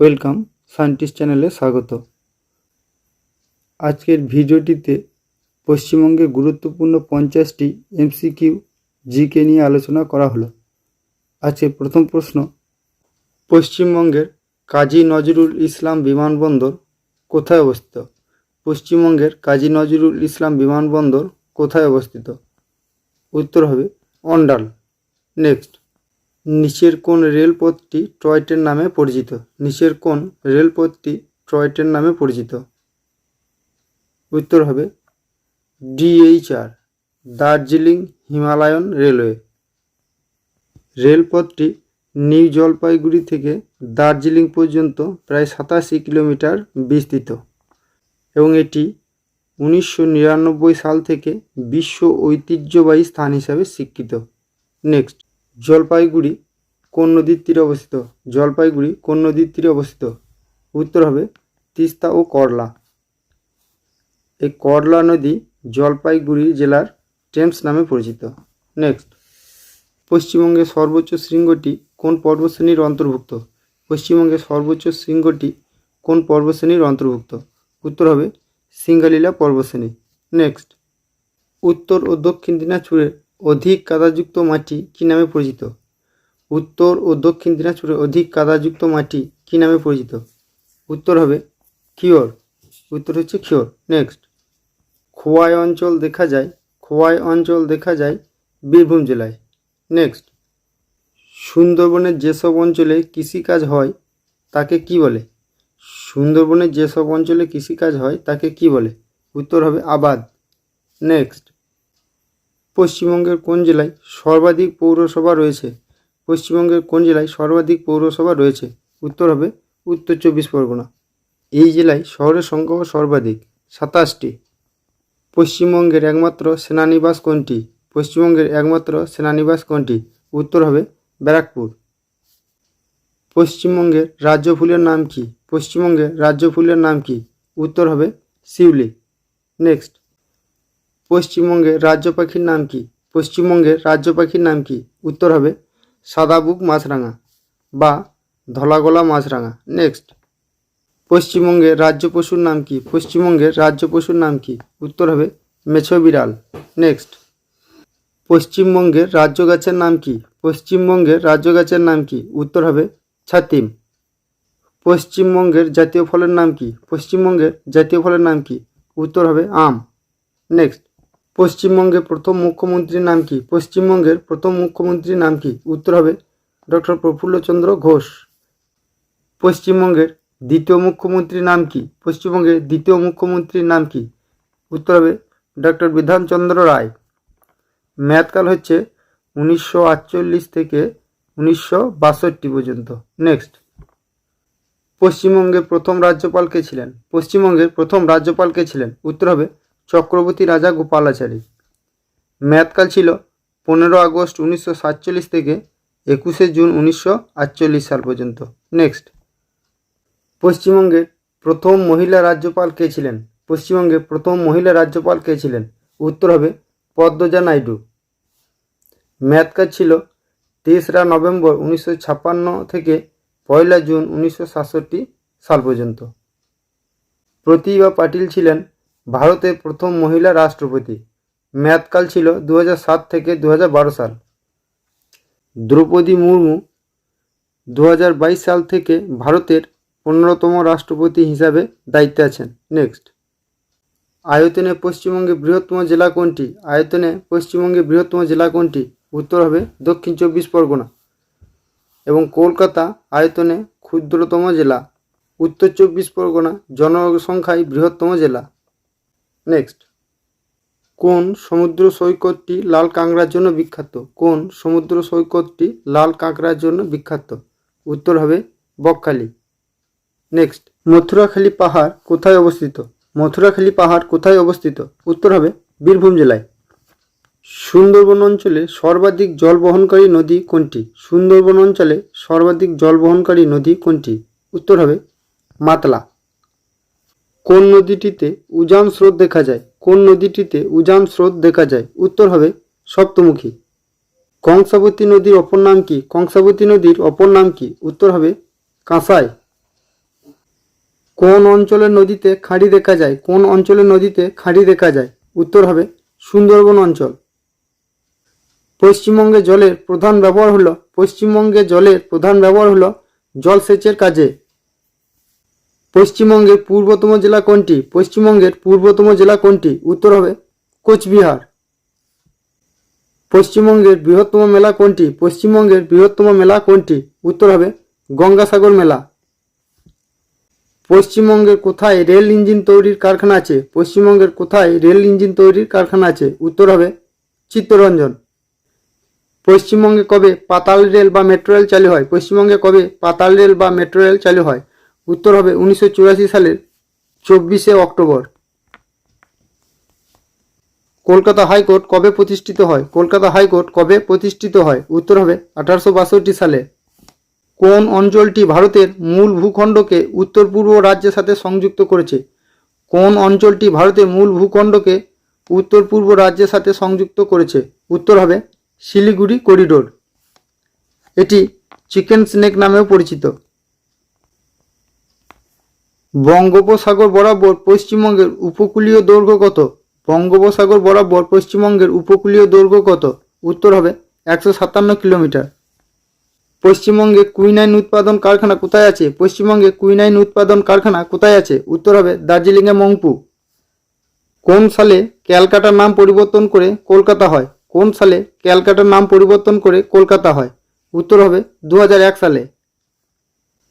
Welcome, scientist চ্যানেলে স্বাগত। আজকের ভিডিওটিতে পশ্চিমবঙ্গের গুরুত্বপূর্ণ পঞ্চাশটি এমসিকিউ জিকে নিয়ে আলোচনা করা হলো। আজকের প্রথম প্রশ্ন, পশ্চিমবঙ্গের কাজী নজরুল ইসলাম বিমানবন্দর কোথায় অবস্থিত? পশ্চিমবঙ্গের কাজী নজরুল ইসলাম বিমানবন্দর কোথায় অবস্থিত? উত্তর হবে অন্ডাল। নেক্সট। নিচের কোন রেলপথটি টয় ট্রেন নামে পরিচিত। নিচের কোন রেলপথটি টয় ট্রেন নামে পরিচিত। উত্তর হবে ডিএইচআর, দার্জিলিং হিমালয়ান রেলওয়ে। রেলপথটি নিউ জলপাইগুড়ি থেকে দার্জিলিং পর্যন্ত প্রায় সাতাশি কিলোমিটার বিস্তৃত এবং এটি উনিশশো নিরানব্বই সাল থেকে বিশ্ব ঐতিহ্যবাহী স্থান হিসাবে স্বীকৃত। নেক্সট। জলপাইগুড়ি কোন নদীর তীরে অবস্থিত? জলপাইগুড়ি কোন নদীর তীরে অবস্থিত? উত্তর হবে, তিস্তা ও করলা। এই করলা নদী জলপাইগুড়ি জেলার টেমস নামে পরিচিত। নেক্সট পশ্চিমবঙ্গের সর্বোচ্চ শৃঙ্গটি কোন পর্বতশ্রেণীর অন্তর্ভুক্ত? পশ্চিমবঙ্গের সর্বোচ্চ শৃঙ্গটি কোন পর্বতশ্রেণীর অন্তর্ভুক্ত? উত্তর হবে, সিঙ্গালীলা পর্বতশ্রেণী নেক্সট উত্তর ও দক্ষিণ দিনাজপুরের অধিক কাদাযুক্ত মাটি কী নামে পরিচিত? উত্তর ও দক্ষিণ দিনাজপুরে অধিক কাদাযুক্ত মাটি কী নামে পরিচিত? উত্তর হবে খিওর উত্তর হচ্ছে খিওর নেক্সট খোয়াই অঞ্চল দেখা যায়। খোয়াই অঞ্চল দেখা যায় বীরভূম জেলায়। নেক্সট সুন্দরবনের যেসব অঞ্চলে কৃষিকাজ হয়, তাকে কি বলে? সুন্দরবনের যেসব অঞ্চলে কৃষিকাজ হয়, তাকে কি বলে? উত্তর হবে আবাদ। নেক্সট পশ্চিমবঙ্গের কোন জেলায় সর্বাধিক পৌরসভা রয়েছে? পশ্চিমবঙ্গের কোন জেলায় সর্বাধিক পৌরসভা রয়েছে? উত্তর হবে উত্তর চব্বিশ পরগনা। এই জেলায় শহরের সংখ্যাও সর্বাধিক, সাতাশটি। পশ্চিমবঙ্গের একমাত্র সেনানিবাস কোনটি? পশ্চিমবঙ্গের একমাত্র সেনানিবাস কোনটি? উত্তর হবে ব্যারাকপুর। পশ্চিমবঙ্গের রাজ্য ফুলের নাম কি? পশ্চিমবঙ্গের রাজ্য ফুলের নাম কি? উত্তর হবে শিউলি। নেক্সট। পশ্চিমবঙ্গের রাজ্য পাখির নাম কি? পশ্চিমবঙ্গের রাজ্য পাখির নাম কি? উত্তর হবে সাদাবুক মাছরাঙা বা ধলাগলা মাছরাঙা। নেক্সট পশ্চিমবঙ্গের রাজ্য পশুর নাম কি? পশ্চিমবঙ্গের রাজ্য পশুর নাম কি? উত্তর হবে মেছো বিড়াল। নেক্সট পশ্চিমবঙ্গের রাজ্য গাছের নাম কি? পশ্চিমবঙ্গের রাজ্য গাছের নাম কি? উত্তর হবে ছাতিম। পশ্চিমবঙ্গের জাতীয় ফলের নাম কি? পশ্চিমবঙ্গের জাতীয় ফলের নাম কি? উত্তর হবে আম। নেক্সট পশ্চিমবঙ্গের প্রথম মুখ্যমন্ত্রীর নাম কি? পশ্চিমবঙ্গের প্রথম মুখ্যমন্ত্রীর নাম কি? উত্তর হবে ডক্টর প্রফুল্লচন্দ্র ঘোষ। পশ্চিমবঙ্গের দ্বিতীয় মুখ্যমন্ত্রীর নাম কি? পশ্চিমবঙ্গের দ্বিতীয় মুখ্যমন্ত্রীর নাম কি? উত্তর হবে ডক্টর বিধানচন্দ্র রায়। মেয়াদকাল হচ্ছে উনিশশো আটচল্লিশ থেকে উনিশশো বাষট্টি পর্যন্ত। নেক্সট পশ্চিমবঙ্গের প্রথম রাজ্যপাল কে ছিলেন? পশ্চিমবঙ্গের প্রথম রাজ্যপাল কে ছিলেন? উত্তর হবে চক্রবর্তী রাজা গোপালাচারী। মেয়াদকাল ছিল পনেরো আগস্ট উনিশশো সাতচল্লিশ থেকে একুশে জুন উনিশশো আটচল্লিশ সাল পর্যন্ত। নেক্সট পশ্চিমবঙ্গের প্রথম মহিলা রাজ্যপাল কে ছিলেন? পশ্চিমবঙ্গের প্রথম মহিলা রাজ্যপাল কে ছিলেন? উত্তর হবে পদ্মজা নাইডু। মেয়াদকাল ছিল তেসরা নভেম্বর উনিশশো ছাপ্পান্ন থেকে পয়লা জুন উনিশশো সাতষট্টি সাল পর্যন্ত। প্রতিভা পাটিল ছিলেন ভারতের প্রথম মহিলা রাষ্ট্রপতি। মেয়াদকাল ছিল দু থেকে দু হাজার বারো সাল। দ্রৌপদী মুর্মু দু হাজার বাইশ সাল থেকে ভারতের পনেরোতম রাষ্ট্রপতি হিসাবে দায়িত্বে আছেন। নেক্সট। আয়তনে পশ্চিমবঙ্গে বৃহত্তম জেলা কোনটি? আয়তনে পশ্চিমবঙ্গে বৃহত্তম জেলা কোনটি? উত্তর হবে দক্ষিণ চব্বিশ পরগনা। এবং কলকাতা আয়তনে ক্ষুদ্রতম জেলা। উত্তর চব্বিশ পরগনা জনসংখ্যায় বৃহত্তম জেলা। নেক্সট কোন সমুদ্র সৈকতটি লাল কাঁকড়ার জন্য বিখ্যাত? কোন সমুদ্র সৈকতটি লাল কাঁকড়ার জন্য বিখ্যাত? উত্তর হবে বকখালি। নেক্সট মথুরাখালী পাহাড় কোথায় অবস্থিত? মথুরাখালী পাহাড় কোথায় অবস্থিত? উত্তর হবে বীরভূম জেলায়। সুন্দরবন অঞ্চলে সর্বাধিক জল বহনকারী নদী কোনটি? সুন্দরবন অঞ্চলে সর্বাধিক জল বহনকারী নদী কোনটি? উত্তর হবে মাতলা। কোন নদীটিতে উজান স্রোত দেখা যায়? কোন নদীটিতে উজান স্রোত দেখা যায়? উত্তর হবে সপ্তমুখী। কংসাবতী নদীর অপর নাম কি? কংসাবতী নদীর অপর নাম কি? উত্তর হবে কাঁসাই। কোন অঞ্চলের নদীতে খাঁড়ি দেখা যায়? কোন অঞ্চলের নদীতে খাঁড়ি দেখা যায়? উত্তর হবে সুন্দরবন অঞ্চল। পশ্চিমবঙ্গে জলের প্রধান ব্যবহার হলো পশ্চিমবঙ্গে জলের প্রধান ব্যবহার হলো জলসেচের কাজে। পশ্চিমবঙ্গের পূর্বতম জেলা কোনটি? পশ্চিমবঙ্গের পূর্বতম জেলা কোনটি? উত্তর হবে কোচবিহার। পশ্চিমবঙ্গের বৃহত্তম মেলা কোনটি? পশ্চিমবঙ্গের বৃহত্তম মেলা কোনটি? উত্তর হবে গঙ্গাসাগর মেলা। পশ্চিমবঙ্গের কোথায় রেল ইঞ্জিন তৈরির কারখানা আছে? পশ্চিমবঙ্গের কোথায় রেল ইঞ্জিন তৈরির কারখানা আছে? উত্তর হবে চিত্তরঞ্জন। পশ্চিমবঙ্গে কবে পাতাল রেল বা মেট্রো রেল চালু হয়? পশ্চিমবঙ্গে কবে পাতাল রেল বা মেট্রো রেল চালু হয়? উত্তর হবে উনিশশো চুরাশি সালের চব্বিশে অক্টোবর। কলকাতা হাইকোর্ট কবে প্রতিষ্ঠিত হয়? কলকাতা হাইকোর্ট কবে প্রতিষ্ঠিত হয়? উত্তর হবে আঠারোশো বাষট্টি সালে। কোন অঞ্চলটি ভারতের মূল ভূখণ্ডকে উত্তর পূর্ব রাজ্যের সাথে সংযুক্ত করেছে? কোন অঞ্চলটি ভারতের মূল ভূখণ্ডকে উত্তর পূর্ব রাজ্যের সাথে সংযুক্ত করেছে? উত্তর হবে শিলিগুড়ি করিডোর। এটি চিকেন স্নেক নামেও পরিচিত। বঙ্গোপসাগর বরাবর পশ্চিমবঙ্গের উপকূলীয় দৈর্ঘ্য কত? বঙ্গোপসাগর বরাবর পশ্চিমবঙ্গের উপকূলীয় দৈর্ঘ্য কত? উত্তর হবে একশো সাতান্ন কিলোমিটার। পশ্চিমবঙ্গে কুইনাইন উৎপাদন কারখানা কোথায় আছে? পশ্চিমবঙ্গে কুইনাইন উৎপাদন কারখানা কোথায় আছে? উত্তর হবে দার্জিলিংয়ে মংপু কোন সালে ক্যালকাটার নাম পরিবর্তন করে কলকাতা হয়? কোন সালে ক্যালকাটার নাম পরিবর্তন করে কলকাতা হয়? উত্তর হবে দু হাজার এক সালে।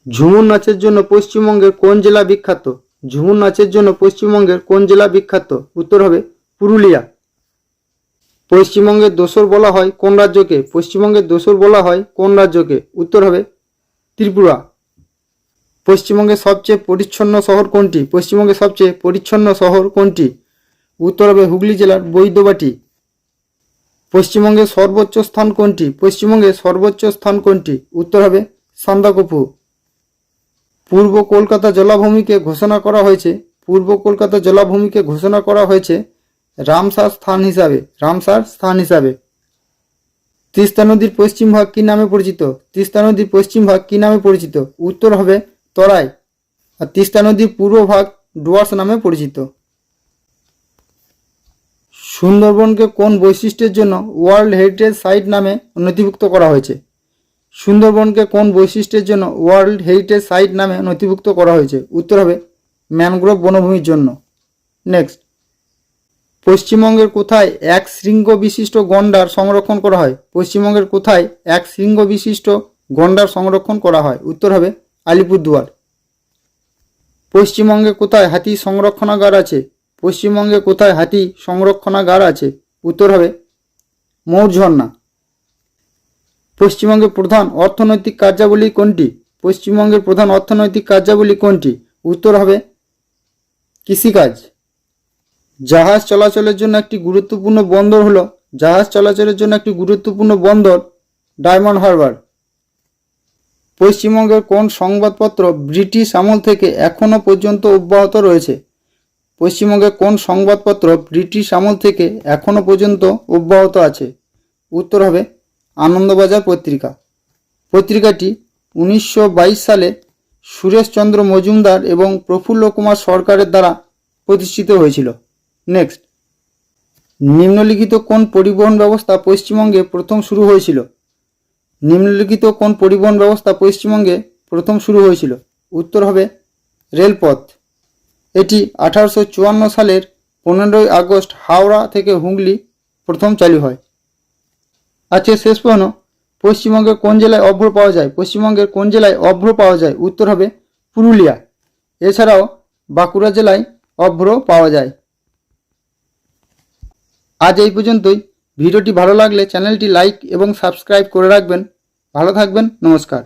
ঝুমুর নাচের জন্য পশ্চিমবঙ্গের কোন জেলা বিখ্যাত? ঝুমুর নাচের জন্য পশ্চিমবঙ্গের কোন জেলা বিখ্যাত? উত্তর হবে পুরুলিয়া। পশ্চিমবঙ্গের দোসর বলা হয় কোন রাজ্যকে? পশ্চিমবঙ্গের দোসর বলা হয় কোন রাজ্যকে? উত্তর হবে ত্রিপুরা। পশ্চিমবঙ্গের সবচেয়ে পরিচ্ছন্ন শহর কোনটি? পশ্চিমবঙ্গের সবচেয়ে পরিচ্ছন্ন শহর কোনটি? উত্তর হবে হুগলি জেলার বৈদ্যবাটি। পশ্চিমবঙ্গের সর্বোচ্চ স্থান কোনটি? পশ্চিমবঙ্গের সর্বোচ্চ স্থান কোনটি? উত্তর হবে সান্দাকফু পূর্ব কলকাতা জলাভূমিকে ঘোষণা করা হয়েছে। পূর্ব কলকাতা জলাভূমিকে ঘোষণা করা হয়েছে রামসার স্থান হিসাবে, রামসার স্থান হিসাবে। তিস্তা নদীর পশ্চিম ভাগ কী নামে পরিচিত? তিস্তা নদীর পশ্চিম ভাগ কী নামে পরিচিত? উত্তর হবে তরাই। আর তিস্তা নদীর পূর্ব ভাগ ডুয়ার্স নামে পরিচিত। সুন্দরবনকে কোন বৈশিষ্ট্যের জন্য ওয়ার্ল্ড হেরিটেজ সাইট নামে নথিভুক্ত করা হয়েছে? সুন্দরবনকে কোন বৈশিষ্ট্যের জন্য ওয়ার্ল্ড হেরিটেজ সাইট নামে নথিভুক্ত করা হয়েছে? উত্তর হবে, ম্যানগ্রোভ বনভূমির জন্য। নেক্সট। পশ্চিমবঙ্গের কোথায় এক শৃঙ্গ বিশিষ্ট গন্ডার সংরক্ষণ করা হয়? পশ্চিমবঙ্গের কোথায় এক শৃঙ্গ বিশিষ্ট গন্ডার সংরক্ষণ করা হয়? উত্তর হবে, আলিপুরদুয়ার। পশ্চিমবঙ্গে কোথায় হাতি সংরক্ষণাগার আছে? পশ্চিমবঙ্গে কোথায় হাতি সংরক্ষণাগার আছে? উত্তর হবে মৌরঝর্ণা পশ্চিমবঙ্গের প্রধান অর্থনৈতিক কার্যাবলী কোনটি? পশ্চিমবঙ্গের প্রধান অর্থনৈতিক কার্যাবলী কোনটি? উত্তর হবে কৃষিকাজ। জাহাজ চলাচলের জন্য একটি গুরুত্বপূর্ণ বন্দর হলো জাহাজ চলাচলের জন্য একটি গুরুত্বপূর্ণ বন্দর ডায়মন্ড হারবার। পশ্চিমবঙ্গের কোন সংবাদপত্র ব্রিটিশ আমল থেকে এখনও পর্যন্ত অব্যাহত রয়েছে? পশ্চিমবঙ্গের কোন সংবাদপত্র ব্রিটিশ আমল থেকে এখনও পর্যন্ত অব্যাহত আছে? উত্তর হবে আনন্দবাজার পত্রিকা। পত্রিকাটি উনিশশো বাইশ সালে সুরেশচন্দ্র মজুমদার এবং প্রফুল্ল কুমার সরকারের দ্বারা প্রতিষ্ঠিত হয়েছিল। নেক্সট নিম্নলিখিত কোন পরিবহন ব্যবস্থা পশ্চিমবঙ্গে প্রথম শুরু হয়েছিল? নিম্নলিখিত কোন পরিবহন ব্যবস্থা পশ্চিমবঙ্গে প্রথম শুরু হয়েছিল? উত্তর হবে রেলপথ। এটি আঠারোশো চুয়ান্ন সালের পনেরোই আগস্ট হাওড়া থেকে হুগলি প্রথম চালু হয়। আজকে শেষ প্রশ্ন। পশ্চিমবঙ্গের কোন জেলায় অভ্র পাওয়া যায়? পশ্চিমবঙ্গের কোন জেলায় অভ্র পাওয়া যায়? উত্তর হবে পুরুলিয়া। এছাড়াও বাঁকুড়া জেলায় অভ্র পাওয়া যায়। আজ এই পর্যন্তই। ভিডিওটি ভালো লাগলে চ্যানেলটি লাইক এবং সাবস্ক্রাইব করে রাখবেন। ভালো থাকবেন। নমস্কার।